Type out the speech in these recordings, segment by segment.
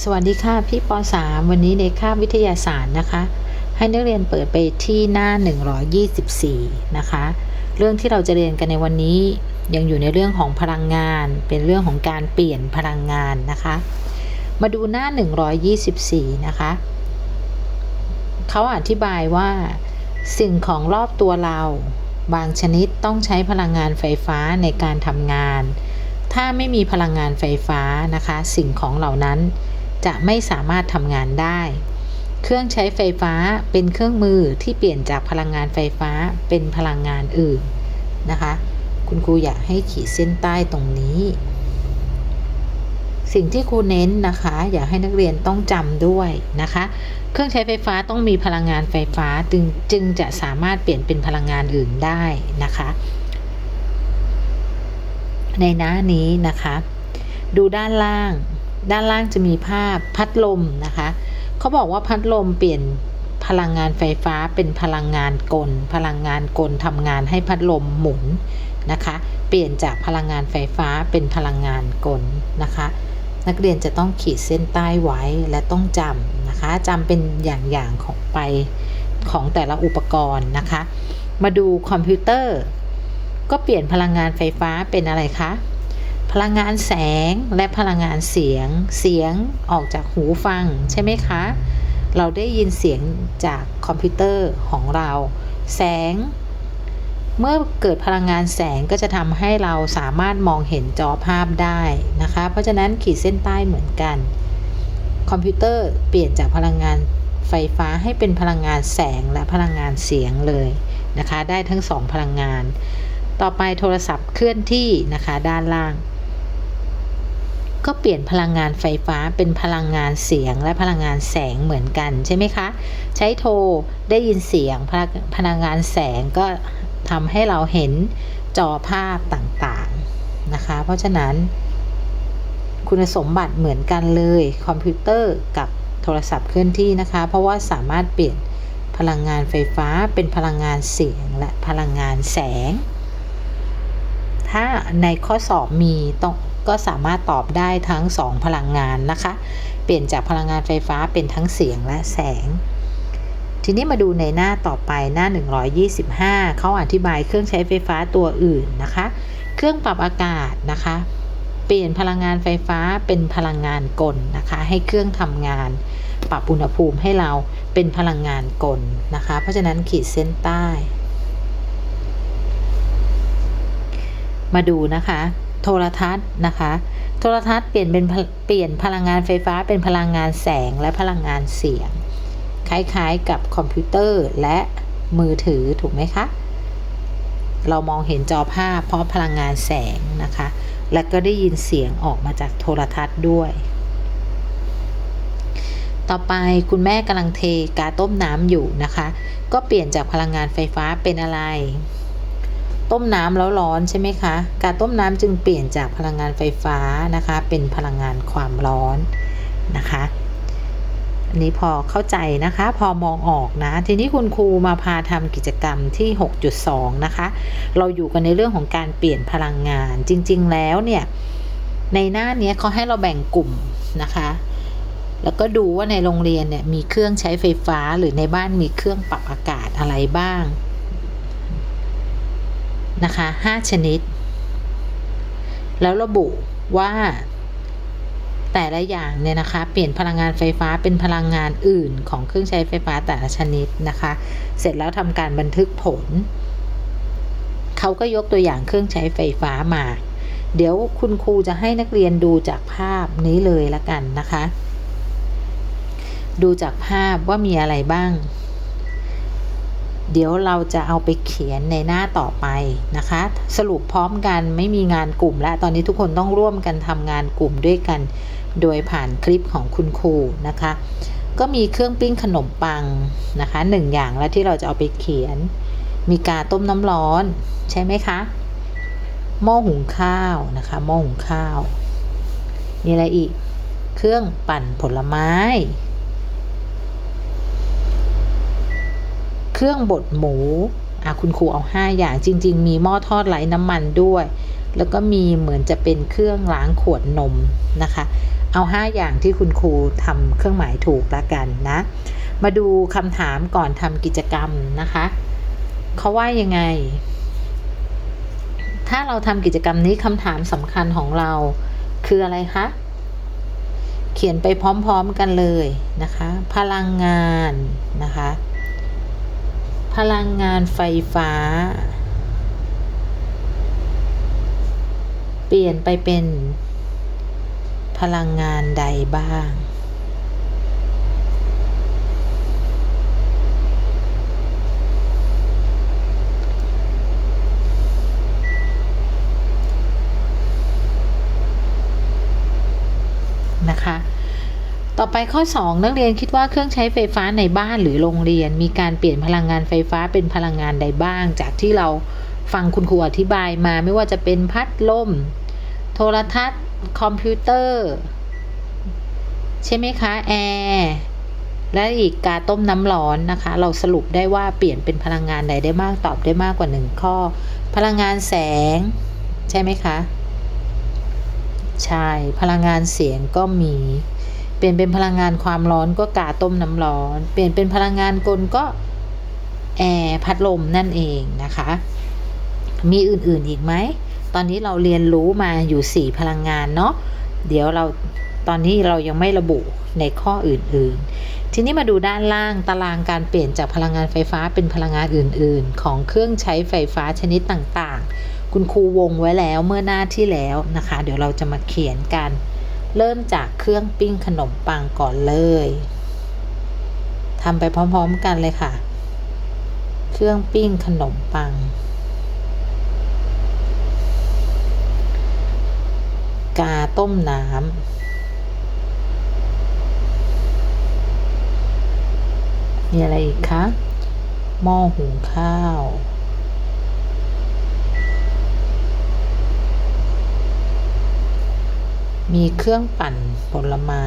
สวัสดีค่ะพี่ป .3 วันนี้ในคาบวิทยาศาสตร์นะคะ ให้นักเรียนเปิดไปที่หน้า 124 นะคะ เรื่องที่เราจะเรียนกันในวันนี้ยังอยู่ในเรื่องของพลังงาน เป็นเรื่องของการเปลี่ยนพลังงานนะคะ มาดูหน้า 124 นะคะเขาอธิบายว่า สิ่งของรอบตัวเรา บางชนิดต้องใช้พลังงานไฟฟ้าในการทำงาน ถ้าไม่มีพลังงานไฟฟ้านะคะ สิ่งของเหล่านั้น จะไม่สามารถทำงานได้ เครื่องใช้ไฟฟ้าเป็นเครื่องมือที่เปลี่ยนจากพลังงานไฟฟ้าเป็นพลังงานอื่นนะคะ คุณครูอยากให้ขีดเส้นใต้ตรงนี้ สิ่งที่ครูเน้นนะคะ อยากให้นักเรียนต้องจำด้วยนะคะ เครื่องใช้ไฟฟ้าต้องมีพลังงานไฟฟ้าจึงจึงจะสามารถเปลี่ยนเป็นพลังงานอื่นได้นะคะ ในหน้านี้นะคะ ดูด้านล่าง ด้านล่างจะมีภาพพัดลมนะคะเขาบอกว่าพัดลมเปลี่ยนพลังงานไฟฟ้าเป็นพลังงานกล พลังงานกลทำงานให้พัดลมหมุนนะคะ เปลี่ยนจากพลังงานไฟฟ้าเป็นพลังงานกลนะคะ นักเรียนจะต้องขีดเส้นใต้ไว้และต้องจำนะคะจำเป็นอย่างๆของไปของแต่ละอุปกรณ์นะคะ มาดูคอมพิวเตอร์ ก็เปลี่ยนพลังงานไฟฟ้าเป็นอะไรคะ พลังงานแสงและพลังงานเสียง เสียงออกจากหูฟังใช่ไหมคะ เราได้ยินเสียงจากคอมพิวเตอร์ของเรา แสง เมื่อเกิดพลังงานแสงก็จะทำให้เราสามารถมองเห็นจอภาพได้นะคะ เพราะฉะนั้นขีดเส้นใต้เหมือนกัน คอมพิวเตอร์เปลี่ยนจากพลังงานไฟฟ้าให้เป็นพลังงานแสงและพลังงานเสียงเลยนะคะ ได้ทั้งสองพลังงาน ต่อไปโทรศัพท์เคลื่อนที่นะคะด้านล่าง ก็เปลี่ยนพลังงานไฟฟ้าเป็นพลังงานเสียงและพลังงานแสงเหมือนกันใช่ไหมคะ ใช้โทรได้ยินเสียงพลังพลังงานแสงก็ทำให้เราเห็นจอภาพต่างๆนะคะ เพราะฉะนั้น คุณสมบัติเหมือนกันเลยคอมพิวเตอร์กับโทรศัพท์เคลื่อนที่นะคะ เพราะว่าสามารถเปลี่ยนพลังงานไฟฟ้าเป็นพลังงานเสียงและพลังงานแสง ถ้าในข้อสอบมีต้อง ก็สามารถตอบได้ทั้ง 2 พลังงานนะคะ เปลี่ยนจากพลังงานไฟฟ้าเป็นทั้งเสียงและแสง ทีนี้มาดูในหน้าต่อไปหน้า 125 เขาอธิบายเครื่องใช้ไฟฟ้าตัวอื่นนะคะ เครื่องปรับอากาศนะคะ เปลี่ยนพลังงานไฟฟ้าเป็นพลังงานกลนะคะ ให้เครื่องทำงาน ปรับอุณหภูมิให้เราเป็นพลังงานกลนะคะ เพราะฉะนั้นขีดเส้นใต้ มาดูนะคะ โทรทัศน์นะคะ โทรทัศน์เปลี่ยนเป็นเปลี่ยนพลังงานไฟฟ้าเป็นพลังงานแสงและพลังงานเสียง คล้ายๆกับคอมพิวเตอร์และมือถือถูกไหมคะ เรามองเห็นจอภาพเพราะพลังงานแสงนะคะ และก็ได้ยินเสียงออกมาจากโทรทัศน์ด้วย ต่อไปคุณแม่กำลังเทกาต้มน้ำอยู่นะคะ ก็เปลี่ยนจากพลังงานไฟฟ้าเป็นอะไร ต้มน้ำแล้วร้อนใช่ไหมคะ การต้มน้ำจึงเปลี่ยนจากพลังงานไฟฟ้านะคะ เป็นพลังงานความร้อนนะคะอันนี้พอเข้าใจนะคะ พอมองออกนะ ทีนี้คุณครูมาพาทำกิจกรรมที่ 6.2 นะคะ เราอยู่กันในเรื่องของการเปลี่ยนพลังงานจริง ๆ แล้วเนี่ยในหน้านี้เขาให้เราแบ่งกลุ่มนะคะ แล้วก็ดูว่าในโรงเรียนเนี่ยมีเครื่องใช้ไฟฟ้าหรือในบ้านมีเครื่องปรับอากาศอะไรบ้าง นะคะ 5 ชนิด แล้วระบุว่าแต่ละอย่างเนี่ยนะคะ เปลี่ยนพลังงานไฟฟ้าเป็นพลังงานอื่นของเครื่องใช้ไฟฟ้าแต่ละชนิดนะคะ เสร็จแล้วทำการบันทึกผล เขาก็ยกตัวอย่างเครื่องใช้ไฟฟ้ามา เดี๋ยวคุณครูจะให้นักเรียนดูจากภาพนี้เลยละกันนะคะ ดูจากภาพว่ามีอะไรบ้าง เดี๋ยวเราจะเอาไปเขียนในหน้าต่อไปนะคะ สรุปพร้อมกันไม่มีงานกลุ่มและตอนนี้ทุกคนต้องร่วมกันทำงานกลุ่มด้วยกัน โดยผ่านคลิปของคุณครูนะคะ ก็มีเครื่องปิ้งขนมปังนะคะหนึ่งอย่างแล้วที่เราจะเอาไปเขียน มีกาต้มน้ำร้อน ใช่ไหมคะหม้อหุงข้าวนะคะหม้อหุงข้าวมีอะไรอีก เครื่องปั่นผลไม้ เค รื่องบดหมูอะคุณครูเอา 5 อย่างจริง ๆ มีหม้อทอดไร้น้ำมันด้วย แล้วก็มีเหมือนจะเป็นเครื่องล้างขวดนมนะคะ เอา 5 อย่างที่คุณครูทำเครื่องหมายถูกละกันนะ มาดูคำถามก่อนทำกิจกรรมนะคะเขาว่ายังไง ถ้าเราทำกิจกรรมนี้คำถามสำคัญของเรา คืออะไรคะเขียนไปพร้อมๆกันเลยนะคะ พลังงานนะคะ พลังงานไฟฟ้า เปลี่ยนไปเป็น พลังงานใดบ้าง นะคะ ต่อไปข้อ 2 นักเรียนคิดว่าเครื่องใช้ไฟฟ้าในบ้านหรือโรงเรียน มีการเปลี่ยนพลังงานไฟฟ้าเป็นพลังงานใดบ้าง จากที่เราฟังคุณครูอธิบายมาไม่ว่าจะเป็นพัดลม โทรทัศน์ คอมพิวเตอร์ ใช่ไหมคะแอร์และอีกกาต้มน้ำร้อนนะคะ เราสรุปได้ว่าเปลี่ยนเป็นพลังงานใดได้มากตอบได้มากกว่า 1 ข้อ พลังงานแสง ใช่ไหมคะ ใช่ พลังงานเสียงก็มี ปลี่ยนเป็นพลังงานความร้อนก็กาต้มน้ำร้อน เปลี่ยนเป็นพลังงานกลก็แอร์พัดลมนั่นเองนะคะ มีอื่นๆอีกไหม ตอนนี้เราเรียนรู้มาอยู่ 4 พลังงานเนาะ เดี๋ยวเราตอนนี้เรายังไม่ระบุในข้ออื่นๆ ทีนี้มาดูด้านล่างตารางการเปลี่ยนจากพลังงานไฟฟ้าเป็นพลังงานอื่นๆ ของเครื่องใช้ไฟฟ้าชนิดต่างๆ คุณครูวงไว้แล้วเมื่อหน้าที่แล้วนะคะ เดี๋ยวเราจะมาเขียนกัน เริ่มจากเครื่องปิ้งขนมปังก่อนเลยทำไปพร้อมๆกันเลยค่ะ เครื่องปิ้งขนมปัง กาต้มน้ำมีอะไรอีกคะ หม้อหุงข้าว มีเครื่องปั่นผลไม้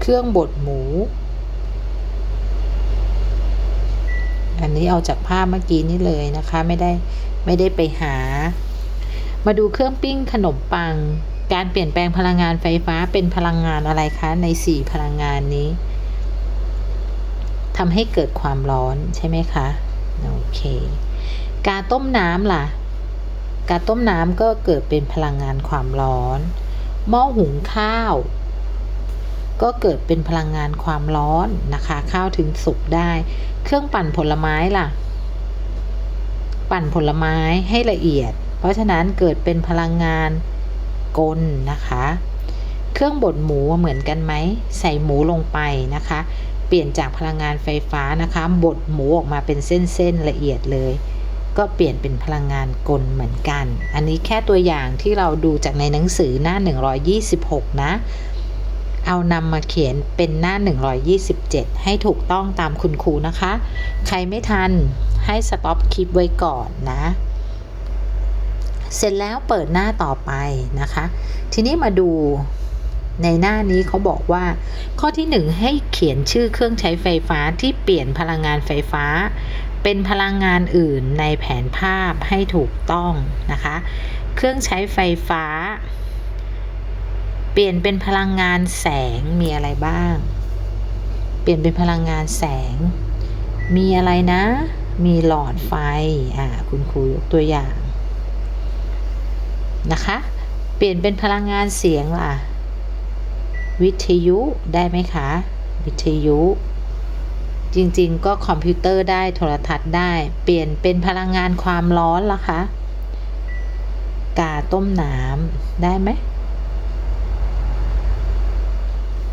เครื่องบดหมู อันนี้เอาจากภาพเมื่อกี้นี้เลยนะคะ ไม่ได้ไม่ได้ไปหา มาดูเครื่องปิ้งขนมปัง การเปลี่ยนแปลงพลังงานไฟฟ้าเป็นพลังงานอะไรคะ ใน 4 พลังงานนี้ ทำให้เกิดความร้อนใช่ไหมคะโอเค การต้มน้ำล่ะ การต้มน้ำก็เกิดเป็นพลังงานความร้อน หม้อหุงข้าว ก็เกิดเป็นพลังงานความร้อนนะคะ ข้าวถึงสุกได้ เครื่องปั่นผลไม้ล่ะ ปั่นผลไม้ให้ละเอียด เพราะฉะนั้นเกิดเป็นพลังงานกลนะคะ เครื่องบดหมูเหมือนกันไหม ใส่หมูลงไปนะคะ เปลี่ยนจากพลังงานไฟฟ้านะคะบดหมูออกมาเป็นเส้นๆละเอียดเลย ก็เปลี่ยนเป็นพลังงานกลเหมือนกัน อันนี้แค่ตัวอย่างที่เราดูจากในหนังสือหน้า 126 นะ เอานำมาเขียนเป็นหน้า 127 ให้ถูกต้องตามคุณครูนะคะ ใครไม่ทันให้สต็อปคลิปไว้ก่อนนะ เสร็จแล้วเปิดหน้าต่อไปนะคะ ทีนี้มาดู ในหน้านี้เขาบอกว่า ข้อที่ 1 ให้เขียนชื่อเครื่องใช้ไฟฟ้าที่เปลี่ยนพลังงานไฟฟ้า เป็นพลังงานอื่นในแผนภาพให้ถูกต้องนะคะ เครื่องใช้ไฟฟ้า เปลี่ยนเป็นพลังงานแสงมีอะไรบ้าง เปลี่ยนเป็นพลังงานแสง มีอะไรนะ มีหลอดไฟอ่าคุณครูยกตัวอย่างนะคะ เปลี่ยนเป็นพลังงานเสียงล่ะ วิทยุได้ไหมคะ วิทยุ จริงๆ ก็คอมพิวเตอร์ได้โทรทัศน์ได้ เปลี่ยนเป็นพลังงานความร้อนละคะ กาต้มน้ำได้ไหม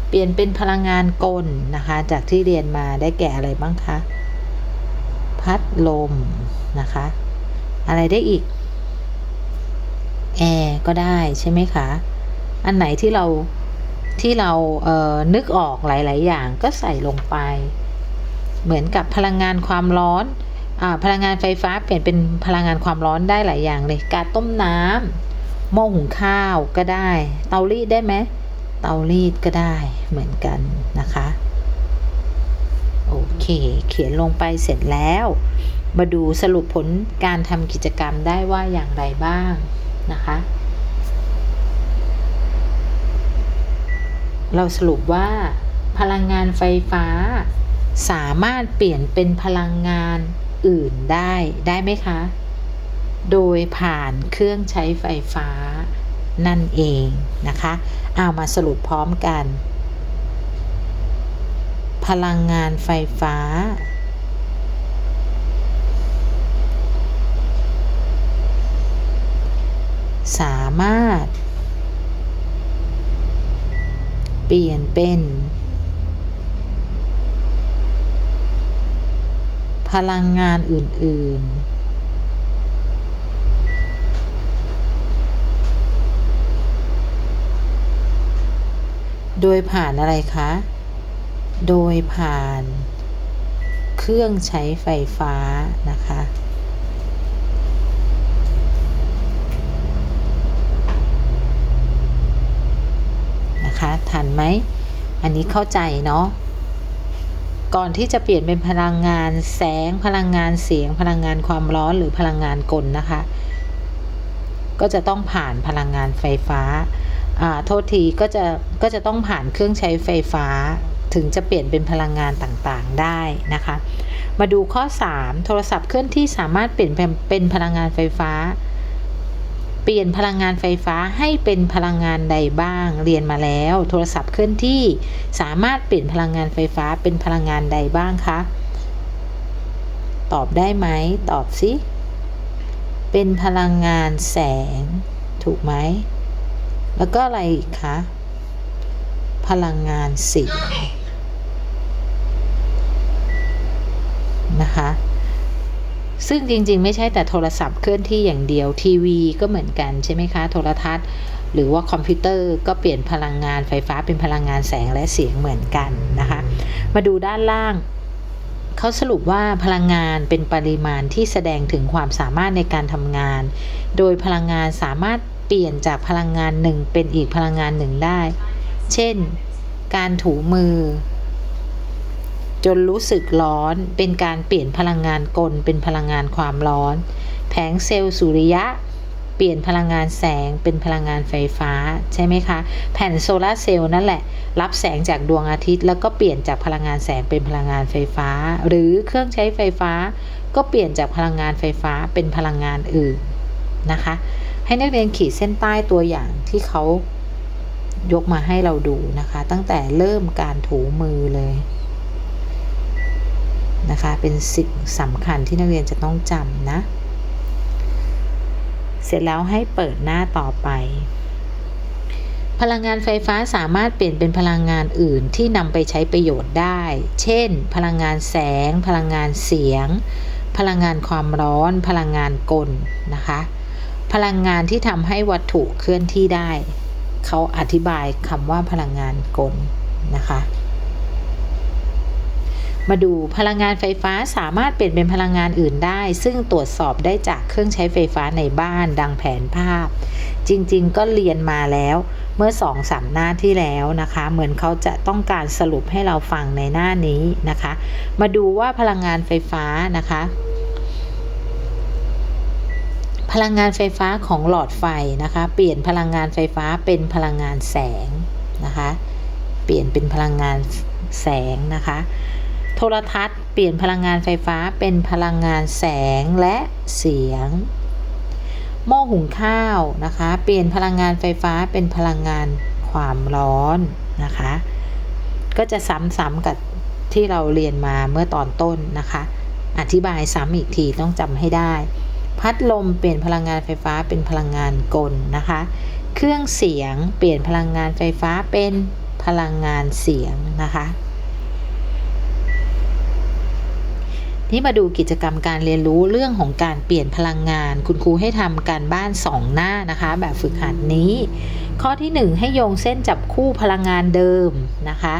เปลี่ยนเป็นพลังงานกลนะคะ จากที่เรียนมาได้แก่อะไรบ้างคะ พัดลมนะคะ อะไรได้อีก แอร์ก็ได้ใช่ไหมคะ อันไหนที่เรา ที่เราเนึกออกหลาย ๆ อย่างก็ใส่ลงไป เหมือนกับพลังงานความร้อนอพลังงานไฟฟ้าเปลี่ยนเป็นพลังงานความร้อนได้หลายอย่างเลย การต้มน้ำหม้อหุงข้าวก็ได้ เตารีดได้ไหมเตารีดก็ได้เหมือนกันนะคะโอเค เขียนลงไปเสร็จแล้ว มาดูสรุปผลการทำกิจกรรมได้ว่าอย่างไรบ้างนะคะ เราสรุปว่า พลังงานไฟฟ้า สามารถเปลี่ยนเป็นพลังงานอื่นได้ได้ไหมคะ โดยผ่านเครื่องใช้ไฟฟ้านั่นเองนะคะ เอามาสรุปพร้อมกัน พลังงานไฟฟ้า สามารถ เปลี่ยนเป็น พลังงานอื่น ๆโดยผ่านอะไรคะ โดยผ่านเครื่องใช้ไฟฟ้านะคะ นะคะทันไหม อันนี้เข้าใจเนาะก่อนที่จะเปลี่ยนเป็นพลังงานแสง พลังงานเสียง พลังงานความร้อนหรือพลังงานกลนะคะ ก็จะต้องผ่านพลังงานไฟฟ้าโทษทีก็จะก็จะต้องผ่านเครื่องใช้ไฟฟ้า ถึงจะเปลี่ยนเป็นพลังงานต่างๆได้นะคะ มาดูข้อ 3 โทรศัพท์เคลื่อนที่สามารถเปลี่ยนเป็นพลังงานไฟฟ้า เปลี่ยนพลังงานไฟฟ้าให้เป็นพลังงานใดบ้าง เรียนมาแล้ว โทรศัพท์เคลื่อนที่สามารถเปลี่ยนพลังงานไฟฟ้าเป็นพลังงานใดบ้างคะตอบได้ไหมตอบสิเป็นพลังงานแสง ถูกไหม แล้วก็อะไรอีกคะ พลังงานสีนะคะ ซึ่งจริงๆ ไม่ใช่แต่โทรศัพท์เคลื่อนที่อย่างเดียวทีวีก็เหมือนกันใช่ไหมคะ โทรทัศน์ หรือว่าคอมพิวเตอร์ก็เปลี่ยนพลังงานไฟฟ้าเป็นพลังงานแสงและเสียงเหมือนกันนะคะ มาดูด้านล่างเขาสรุปว่าพลังงานเป็นปริมาณที่แสดงถึงความสามารถในการทำงาน โดยพลังงานสามารถเปลี่ยนจากพลังงานหนึ่งเป็นอีกพลังงานหนึ่งได้ เช่น การถูมือ จนรู้สึกร้อน เป็นการเปลี่ยนพลังงานกล เป็นพลังงานความร้อน แผงเซลล์สุริยะ เปลี่ยนพลังงานแสงเป็นพลังงานไฟฟ้าใช่ไหมคะ แผ่นโซลาเซลล์นั่นแหละ รับแสงจากดวงอาทิตย์ แล้วก็เปลี่ยนจากพลังงานแสงเป็นพลังงานไฟฟ้า หรือเครื่องใช้ไฟฟ้า ก็เปลี่ยนจากพลังงานไฟฟ้าเป็นพลังงานอื่นนะคะ ให้นักเรียนขีดเส้นใต้ตัวอย่างที่เขายกมาให้เราดูนะคะ ตั้งแต่เริ่มการถูมือเลย นะคะ เป็นสิ่งสำคัญที่นักเรียนจะต้องจำนะ เสร็จแล้วให้เปิดหน้าต่อไป พลังงานไฟฟ้าสามารถเปลี่ยนเป็นพลังงานอื่นที่นำไปใช้ประโยชน์ได้ เช่น พลังงานแสง พลังงานเสียง พลังงานความร้อน พลังงานกลนะคะ พลังงานที่ทำให้วัตถุเคลื่อนที่ได้ เขาอธิบายคำว่าพลังงานกลนะคะ มาดูพลังงานไฟฟ้าสามารถเปลี่ยนเป็นพลังงานอื่นได้ ซึ่งตรวจสอบได้จากเครื่องใช้ไฟฟ้าในบ้านดังแผนภาพ จริงๆ ก็เรียนมาแล้วเมื่อสองสามหน้าที่แล้วนะคะ เหมือนเขาจะต้องการสรุปให้เราฟังในหน้านี้นะคะ มาดูว่าพลังงานไฟฟ้านะคะ พลังงานไฟฟ้าของหลอดไฟนะคะ เปลี่ยนพลังงานไฟฟ้าเป็นพลังงานแสงนะคะ เปลี่ยนเป็นพลังงานแสงนะคะ โทรทัศน์เปลี่ยนพลังงานไฟฟ้าเป็นพลังงานแสงและเสียง หม้อหุงข้าวนะคะ เปลี่ยนพลังงานไฟฟ้าเป็นพลังงานความร้อนนะคะ ก็จะซ้ำๆกับที่เราเรียนมาเมื่อตอนต้นนะคะ อธิบายซ้ำอีกทีต้องจำให้ได้ พัดลมเปลี่ยนพลังงานไฟฟ้าเป็นพลังงานกลนะคะ เครื่องเสียงเปลี่ยนพลังงานไฟฟ้าเป็นพลังงานเสียงนะคะ นี่มาดูกิจกรรมการเรียนรู้เรื่องของการเปลี่ยนพลังงาน คุณครูให้ทำการบ้าน 2 หน้านะคะ แบบฝึกหัดนี้ ข้อที่ 1 ให้โยงเส้นจับคู่พลังงานเดิมนะคะ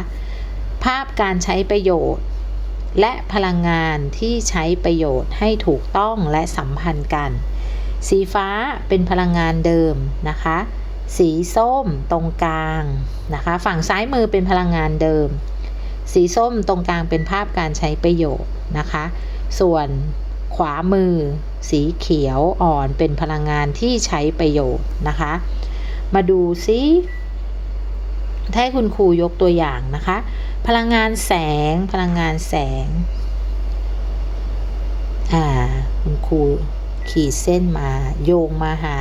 ภาพการใช้ประโยชน์ และพลังงานที่ใช้ประโยชน์ให้ถูกต้องและสัมพันธ์กัน สีฟ้าเป็นพลังงานเดิมนะคะ สีส้มตรงกลางนะคะ ฝั่งซ้ายมือเป็นพลังงานเดิม สีส้มตรงกลางเป็นภาพการใช้ประโยชน์ นะคะ ส่วนขวามือ สีเขียวอ่อนเป็นพลังงานที่ใช้ประโยชน์นะคะ มาดูซิถ้าคุณครูยกตัวอย่างนะคะ พลังงานแสงพลังงานแสงอ่าคุณครูขีดเส้นมา โยงมาหา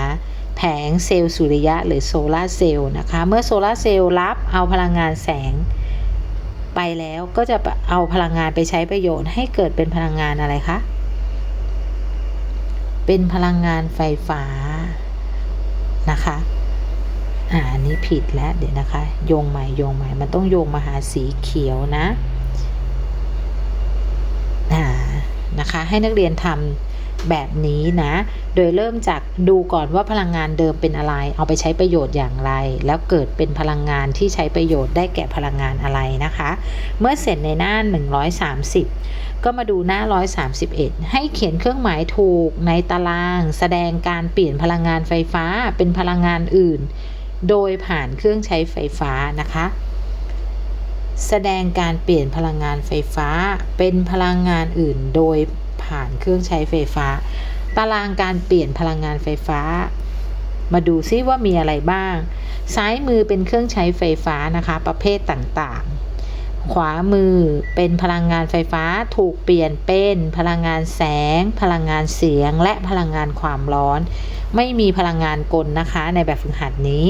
แผงเซลล์สุริยะหรือโซลาร์เซลล์นะคะ เมื่อโซลาร์เซลล์รับเอาพลังงานแสง ไปแล้วก็จะเอาพลังงานไปใช้ประโยชน์ ให้เกิดเป็นพลังงานอะไรคะ เป็นพลังงานไฟฟ้านะคะอ่าอันนี้ผิดแล้วเดี๋ยวนะคะ โยงใหม่โยงใหม่ มันต้องโยงมาหาสีเขียวนะอ่านะคะ ให้นักเรียนทำ แบบนี้นะ โดยเริ่มจากดูก่อนว่าพลังงานเดิมเป็นอะไร เอาไปใช้ประโยชน์อย่างไร แล้วเกิดเป็นพลังงานที่ใช้ประโยชน์ได้แก่พลังงานอะไรนะคะ เมื่อเสร็จในหน้า 130 ก็มาดูหน้า 131 ให้เขียนเครื่องหมายถูกในตาราง แสดงการเปลี่ยนพลังงานไฟฟ้าเป็นพลังงานอื่น โดยผ่านเครื่องใช้ไฟฟ้านะคะแสดงการเปลี่ยนพลังงานไฟฟ้าเป็นพลังงานอื่นโดย ผ่านเครื่องใช้ไฟฟ้า ตารางการเปลี่ยนพลังงานไฟฟ้า มาดูซิว่ามีอะไรบ้าง ซ้ายมือเป็นเครื่องใช้ไฟฟ้านะคะประเภทต่างๆ ขวามือเป็นพลังงานไฟฟ้าถูกเปลี่ยนเป็นพลังงานแสง พลังงานเสียง และพลังงานความร้อน ไม่มีพลังงานกลนะคะในแบบฝึกหัดนี้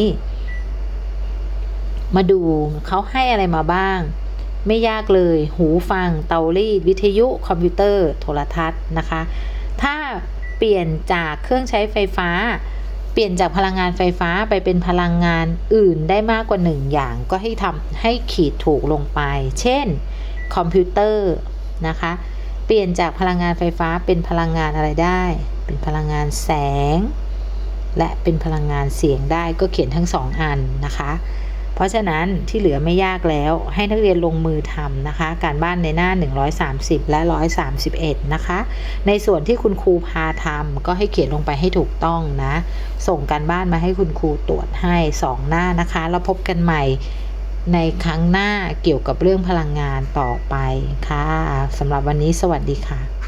มาดูเขาให้อะไรมาบ้าง ไม่ยากเลย หูฟัง เตารีด วิทยุ คอมพิวเตอร์ โทรทัศน์นะคะ ถ้าเปลี่ยนจากเครื่องใช้ไฟฟ้า เปลี่ยนจากพลังงานไฟฟ้าไปเป็นพลังงานอื่นได้มากกว่าหนึ่งอย่างก็ให้ทำให้ขีดถูกลงไป เช่น คอมพิวเตอร์นะคะ เปลี่ยนจากพลังงานไฟฟ้าเป็นพลังงานอะไรได้ เป็นพลังงานแสง และเป็นพลังงานเสียงได้ก็เขียนทั้งสองอันนะคะ เพราะฉะนั้นที่เหลือไม่ยากแล้วให้นักเรียนลงมือทำนะคะ การบ้านในหน้า 130 และ 131 นะคะ ในส่วนที่คุณครูพาทำก็ให้เขียนลงไปให้ถูกต้องนะ ส่งการบ้านมาให้คุณครูตรวจให้ 2 หน้านะคะ แล้วพบกันใหม่ในครั้งหน้าเกี่ยวกับเรื่องพลังงานต่อไปค่ะสำหรับวันนี้สวัสดีค่ะ